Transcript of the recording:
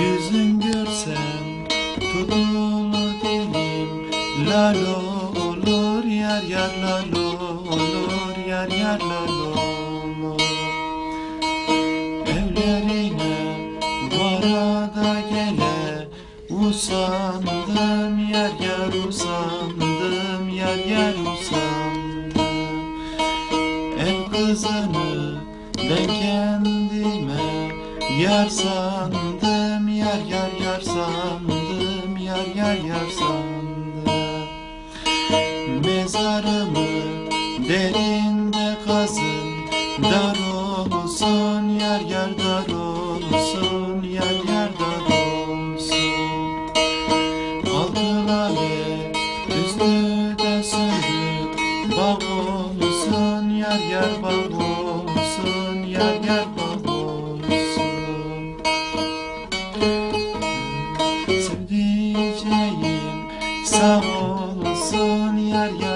Yüzün görsem tutulur dilim Lal olur yar yar lal olur Yar yar lal olur. Evlerine varada gele Usandım yar yar usandım Yar yar usandım. Ev kızını ben kendime Yar sandım yar yar yar sandım Yar yar yar sandım Mezarımı derinde kazın Dar olsun yar yar dar olsun Yar yar dar olsun. Altı lale üstü de sürü Bağ olsun yar yar bağ olsun Yar yar bağ olsun. Sevdiceğim sağ olsun yar yar